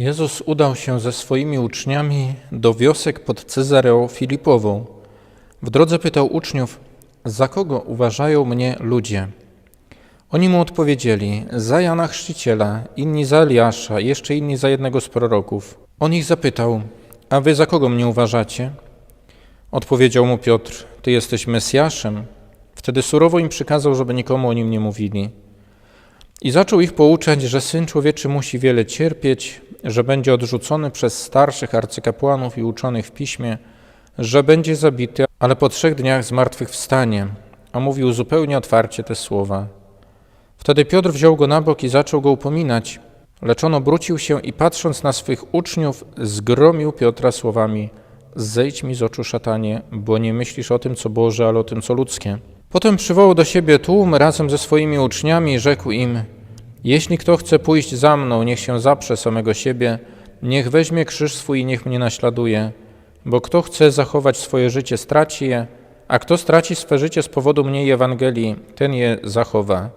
Jezus udał się ze swoimi uczniami do wiosek pod Cezareą Filipową. W drodze pytał uczniów, za kogo uważają mnie ludzie? Oni mu odpowiedzieli, za Jana Chrzciciela, inni za Eliasza, jeszcze inni za jednego z proroków. On ich zapytał, a wy za kogo mnie uważacie? Odpowiedział mu Piotr, ty jesteś Mesjaszem. Wtedy surowo im przykazał, żeby nikomu o nim nie mówili. I zaczął ich pouczać, że Syn Człowieczy musi wiele cierpieć, że będzie odrzucony przez starszych arcykapłanów i uczonych w piśmie, że będzie zabity, ale po trzech dniach zmartwychwstanie. A mówił zupełnie otwarcie te słowa. Wtedy Piotr wziął go na bok i zaczął go upominać, lecz on obrócił się i patrząc na swych uczniów, zgromił Piotra słowami Zejdź mi z oczu, szatanie, bo nie myślisz o tym, co Boże, ale o tym, co ludzkie. Potem przywołał do siebie tłum razem ze swoimi uczniami i rzekł im Jeśli kto chce pójść za mną, niech się zaprze samego siebie, niech weźmie krzyż swój i niech mnie naśladuje. Bo kto chce zachować swoje życie, straci je, a kto straci swe życie z powodu mnie i Ewangelii, ten je zachowa.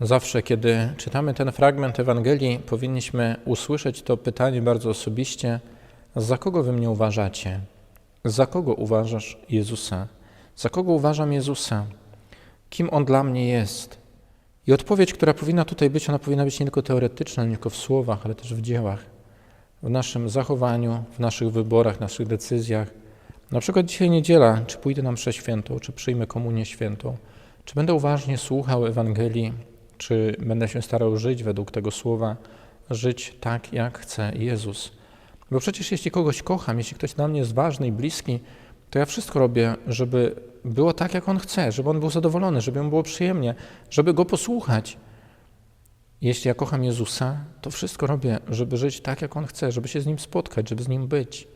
Zawsze, kiedy czytamy ten fragment Ewangelii, powinniśmy usłyszeć to pytanie bardzo osobiście: Za kogo wy mnie uważacie? Za kogo uważasz Jezusa? Za kogo uważam Jezusa? Kim On dla mnie jest? I odpowiedź, która powinna tutaj być, ona powinna być nie tylko teoretyczna, nie tylko w słowach, ale też w dziełach, w naszym zachowaniu, w naszych wyborach, naszych decyzjach. Na przykład dzisiaj niedziela, czy pójdę na mszę świętą, czy przyjmę komunię świętą, czy będę uważnie słuchał Ewangelii, czy będę się starał żyć według tego słowa, żyć tak, jak chce Jezus. Bo przecież jeśli kogoś kocham, jeśli ktoś dla mnie jest ważny i bliski, to ja wszystko robię, żeby było tak, jak on chce, żeby on był zadowolony, żeby mu było przyjemnie, żeby go posłuchać. Jeśli ja kocham Jezusa, to wszystko robię, żeby żyć tak, jak on chce, żeby się z nim spotkać, żeby z nim być.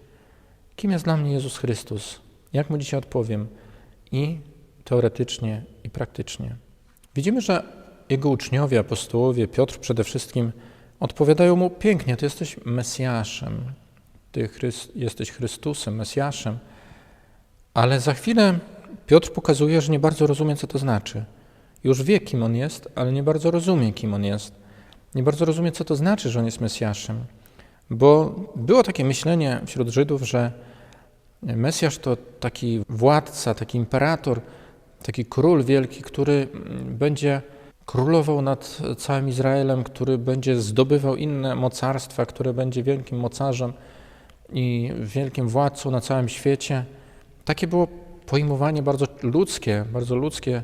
Kim jest dla mnie Jezus Chrystus? Jak mu dzisiaj odpowiem? I teoretycznie, i praktycznie. Widzimy, że jego uczniowie, apostołowie, Piotr przede wszystkim, odpowiadają mu pięknie: Ty jesteś Mesjaszem, Ty Chryst, jesteś Chrystusem, Mesjaszem. Ale za chwilę Piotr pokazuje, że nie bardzo rozumie, co to znaczy. Już wie, kim on jest, ale nie bardzo rozumie, kim on jest. Nie bardzo rozumie, co to znaczy, że on jest Mesjaszem. Bo było takie myślenie wśród Żydów, że Mesjasz to taki władca, taki imperator, taki król wielki, który będzie królował nad całym Izraelem, który będzie zdobywał inne mocarstwa, który będzie wielkim mocarzem i wielkim władcą na całym świecie. Takie było pojmowanie bardzo ludzkie, bardzo ludzkie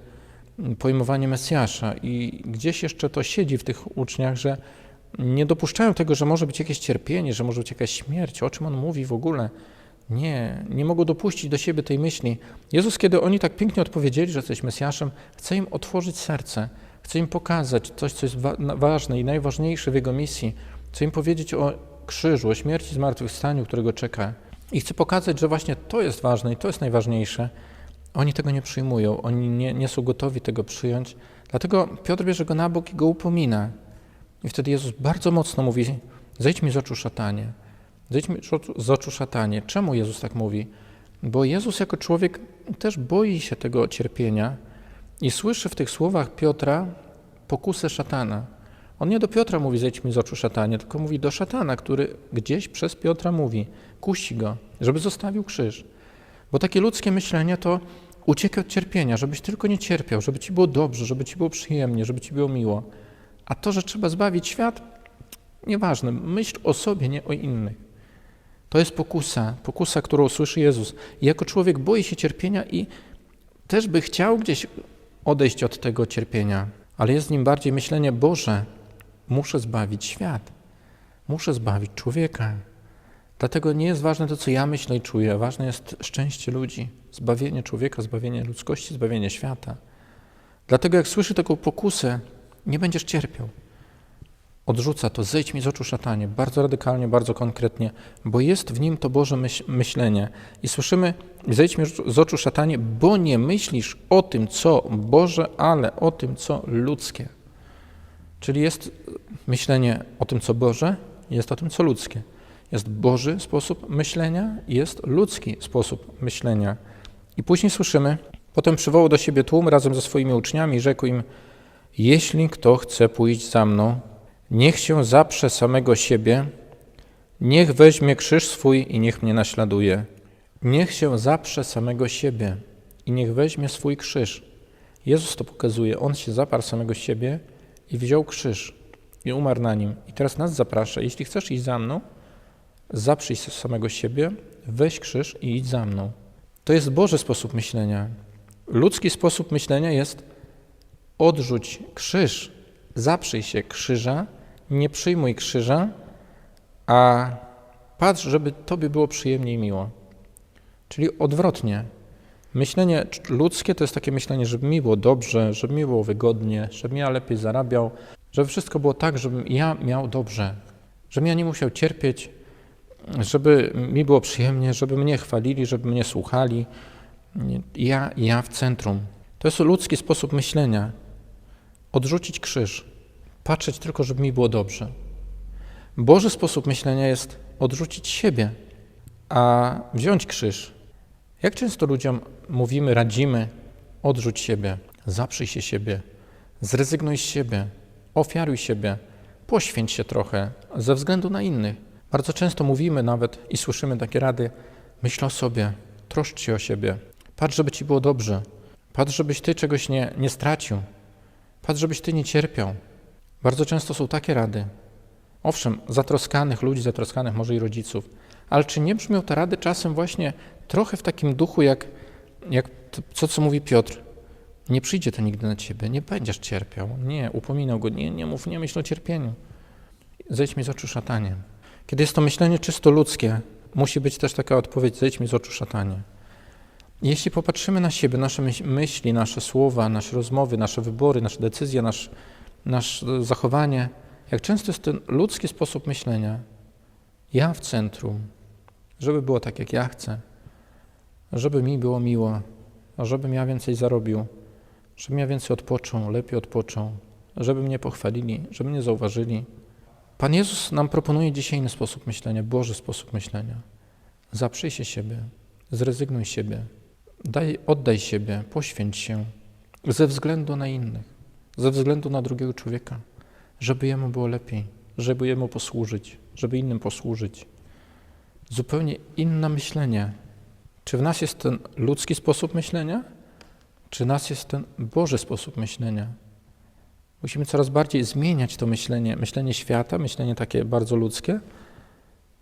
pojmowanie Mesjasza i gdzieś jeszcze to siedzi w tych uczniach, że nie dopuszczają tego, że może być jakieś cierpienie, że może być jakaś śmierć, o czym on mówi w ogóle. Nie, nie mogą dopuścić do siebie tej myśli. Jezus, kiedy oni tak pięknie odpowiedzieli, że jesteś Mesjaszem, chce im otworzyć serce, chce im pokazać coś, co jest wa ważne i najważniejsze w Jego misji. Chce im powiedzieć o krzyżu, o śmierci zmartwychwstaniu, którego czeka. I chce pokazać, że właśnie to jest ważne i to jest najważniejsze. Oni tego nie przyjmują, oni nie, nie są gotowi tego przyjąć. Dlatego Piotr bierze go na bok i go upomina. I wtedy Jezus bardzo mocno mówi: Zejdź mi z oczu szatanie. Zejdź mi z oczu szatanie. Czemu Jezus tak mówi? Bo Jezus jako człowiek też boi się tego cierpienia i słyszy w tych słowach Piotra pokusę szatana. On nie do Piotra mówi, zejdź mi z oczu szatanie, tylko mówi do szatana, który gdzieś przez Piotra mówi, kusi go, żeby zostawił krzyż. Bo takie ludzkie myślenie to uciekaj od cierpienia, żebyś tylko nie cierpiał, żeby ci było dobrze, żeby ci było przyjemnie, żeby ci było miło. A to, że trzeba zbawić świat, nieważne. Myśl o sobie, nie o innych. To jest pokusa, pokusa, którą słyszy Jezus. I jako człowiek boi się cierpienia i też by chciał gdzieś odejść od tego cierpienia, ale jest w nim bardziej myślenie: Boże, muszę zbawić świat, muszę zbawić człowieka. Dlatego nie jest ważne to, co ja myślę i czuję, ważne jest szczęście ludzi, zbawienie człowieka, zbawienie ludzkości, zbawienie świata. Dlatego, jak słyszy taką pokusę, nie będziesz cierpiał. Odrzuca to, zejdź mi z oczu szatanie, bardzo radykalnie, bardzo konkretnie, bo jest w nim to Boże myśl myślenie. I słyszymy, zejdź mi z oczu szatanie, bo nie myślisz o tym, co Boże, ale o tym, co ludzkie. Czyli jest myślenie o tym, co Boże, jest o tym, co ludzkie. Jest Boży sposób myślenia, jest ludzki sposób myślenia. I później słyszymy, potem przywołał do siebie tłum razem ze swoimi uczniami i rzekł im, jeśli kto chce pójść za mną, niech się zaprze samego siebie, Niech weźmie krzyż swój i niech mnie naśladuje. Niech się zaprze samego siebie i niech weźmie swój krzyż. Jezus to pokazuje. On się zaparł samego siebie i wziął krzyż i umarł na nim. I teraz nas zaprasza. Jeśli chcesz iść za mną, zaprzyj samego siebie, weź krzyż i idź za mną. To jest Boży sposób myślenia. Ludzki sposób myślenia jest odrzuć krzyż, zaprzyj się krzyża, nie przyjmuj krzyża, a patrz, żeby tobie było przyjemnie i miło. Czyli odwrotnie. Myślenie ludzkie to jest takie myślenie, żeby mi było dobrze, żeby mi było wygodnie, żebym ja lepiej zarabiał, żeby wszystko było tak, żebym ja miał dobrze, żebym ja nie musiał cierpieć, żeby mi było przyjemnie, żeby mnie chwalili, żeby mnie słuchali. Ja, ja w centrum. To jest ludzki sposób myślenia. Odrzucić krzyż, patrzeć tylko, żeby mi było dobrze. Boży sposób myślenia jest odrzucić siebie, a wziąć krzyż. Jak często ludziom mówimy, radzimy, odrzuć siebie, zaprzyj się siebie, zrezygnuj z siebie, ofiaruj siebie, poświęć się trochę ze względu na innych. Bardzo często mówimy nawet i słyszymy takie rady, myśl o sobie, troszcz się o siebie, patrz, żeby ci było dobrze, patrz, żebyś ty czegoś nie, nie stracił, patrz, żebyś ty nie cierpiał. Bardzo często są takie rady. Owszem, zatroskanych ludzi, zatroskanych może i rodziców, ale czy nie brzmią te rady czasem właśnie trochę w takim duchu, jak, jak to, co mówi Piotr? Nie przyjdzie to nigdy na ciebie, nie będziesz cierpiał. Nie, upominał go, nie, nie mów, nie myśl o cierpieniu. Zejdź mi z oczu szatanie. Kiedy jest to myślenie czysto ludzkie, musi być też taka odpowiedź, zejdź mi z oczu szatanie. Jeśli popatrzymy na siebie, nasze myśli, nasze słowa, nasze rozmowy, nasze wybory, nasze decyzje, nasz, nasze zachowanie, jak często jest ten ludzki sposób myślenia, ja w centrum, żeby było tak, jak ja chcę, żeby mi było miło, żebym ja więcej zarobił, żebym ja więcej odpoczął, lepiej odpoczął, żeby mnie pochwalili, żeby mnie zauważyli. Pan Jezus nam proponuje dzisiaj inny sposób myślenia, Boży sposób myślenia. Zaprzyj się siebie, zrezygnuj siebie, daj, oddaj siebie, poświęć się. Ze względu na innych, ze względu na drugiego człowieka, żeby jemu było lepiej, żeby jemu posłużyć, żeby innym posłużyć. Zupełnie inne myślenie. Czy w nas jest ten ludzki sposób myślenia, czy w nas jest ten Boży sposób myślenia? Musimy coraz bardziej zmieniać to myślenie, myślenie świata, myślenie takie bardzo ludzkie,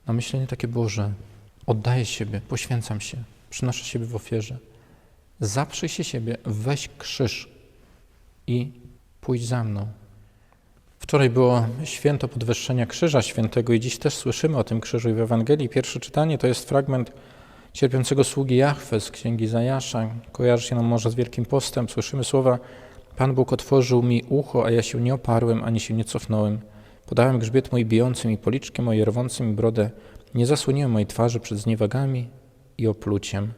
na myślenie takie Boże. Oddaję siebie, poświęcam się, przynoszę siebie w ofierze. Zaprzyj się siebie, weź krzyż i pójdź za mną. Wczoraj było święto podwyższenia Krzyża Świętego i dziś też słyszymy o tym krzyżu i w Ewangelii. Pierwsze czytanie to jest fragment cierpiącego sługi Jahwe z księgi Zajasza. Kojarzy się nam może z Wielkim Postem. Słyszymy słowa Pan Bóg otworzył mi ucho, a ja się nie oparłem, ani się nie cofnąłem. Podałem grzbiet mój bijącym i policzki moje rwącym i brodę. Nie zasłoniłem mojej twarzy przed zniewagami i opluciem.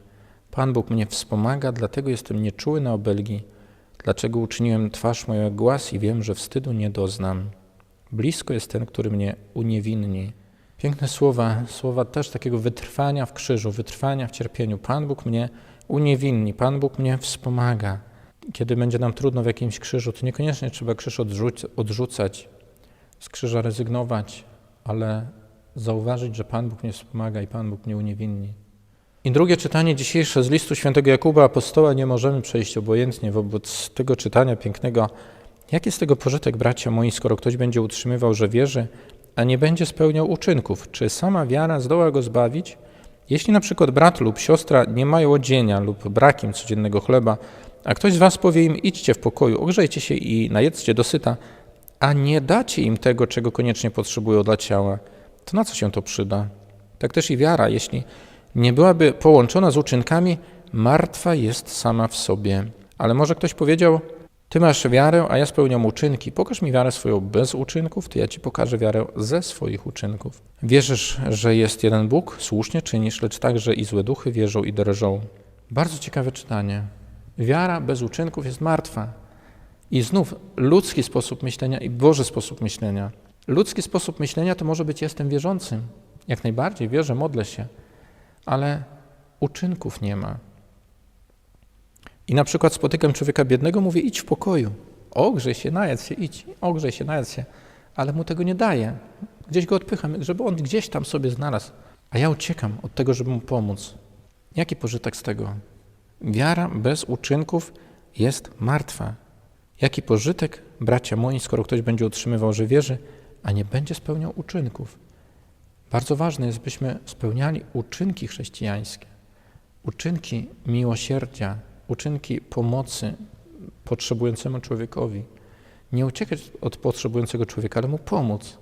Pan Bóg mnie wspomaga, dlatego jestem nieczuły na obelgi. Dlaczego uczyniłem twarz moją głaz i wiem, że wstydu nie doznam. Blisko jest ten, który mnie uniewinni. Piękne słowa, słowa też takiego wytrwania w krzyżu, wytrwania w cierpieniu. Pan Bóg mnie uniewinni, Pan Bóg mnie wspomaga. Kiedy będzie nam trudno w jakimś krzyżu, to niekoniecznie trzeba krzyż odrzuc odrzucać, z krzyża rezygnować, ale zauważyć, że Pan Bóg mnie wspomaga i Pan Bóg mnie uniewinni. I drugie czytanie dzisiejsze z listu świętego Jakuba Apostoła nie możemy przejść obojętnie wobec tego czytania pięknego. Jaki jest tego pożytek, bracia moi, skoro ktoś będzie utrzymywał, że wierzy, a nie będzie spełniał uczynków? Czy sama wiara zdoła go zbawić? Jeśli na przykład brat lub siostra nie mają odzienia lub brakiem codziennego chleba, a ktoś z was powie im, idźcie w pokoju, ogrzejcie się i najedzcie dosyta, a nie dacie im tego, czego koniecznie potrzebują dla ciała, to na co się to przyda? Tak też i wiara, jeśli nie byłaby połączona z uczynkami, martwa jest sama w sobie. Ale może ktoś powiedział, ty masz wiarę, a ja spełniam uczynki. Pokaż mi wiarę swoją bez uczynków, to ja ci pokażę wiarę ze swoich uczynków. Wierzysz, że jest jeden Bóg? Słusznie czynisz, lecz także i złe duchy wierzą i drżą. Bardzo ciekawe czytanie. Wiara bez uczynków jest martwa. I znów ludzki sposób myślenia i Boży sposób myślenia. Ludzki sposób myślenia to może być jestem wierzącym. Jak najbardziej wierzę, modlę się ale uczynków nie ma. I na przykład spotykam człowieka biednego, mówię idź w pokoju, ogrzej się, najedz się, idź, ogrzej się, najedz się, ale mu tego nie daje. Gdzieś go odpycham, żeby on gdzieś tam sobie znalazł, a ja uciekam od tego, żeby mu pomóc. Jaki pożytek z tego? Wiara bez uczynków jest martwa. Jaki pożytek, bracia moi, skoro ktoś będzie utrzymywał, że wierzy, a nie będzie spełniał uczynków? Bardzo ważne jest, byśmy spełniali uczynki chrześcijańskie, uczynki miłosierdzia, uczynki pomocy potrzebującemu człowiekowi. Nie uciekać od potrzebującego człowieka, ale mu pomóc.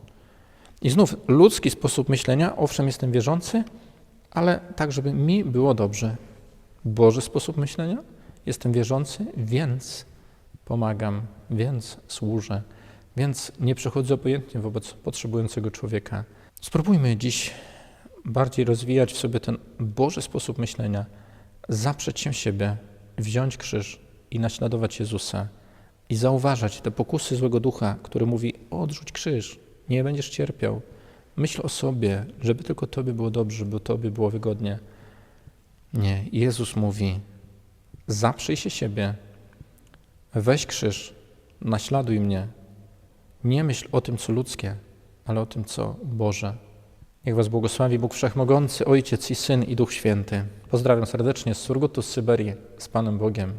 I znów ludzki sposób myślenia, owszem, jestem wierzący, ale tak, żeby mi było dobrze. Boży sposób myślenia, jestem wierzący, więc pomagam, więc służę, więc nie przechodzę obojętnie wobec potrzebującego człowieka. Spróbujmy dziś bardziej rozwijać w sobie ten Boży sposób myślenia, zaprzeć się siebie, wziąć krzyż i naśladować Jezusa i zauważać te pokusy złego ducha, który mówi: odrzuć krzyż, nie będziesz cierpiał. Myśl o sobie, żeby tylko Tobie było dobrze, żeby Tobie było wygodnie. Nie, Jezus mówi: zaprzyj się siebie, weź krzyż, naśladuj mnie. Nie myśl o tym, co ludzkie, ale o tym, co Boże. Niech Was błogosławi Bóg Wszechmogący, Ojciec i Syn i Duch Święty. Pozdrawiam serdecznie z Surgutu z Syberii, z Panem Bogiem.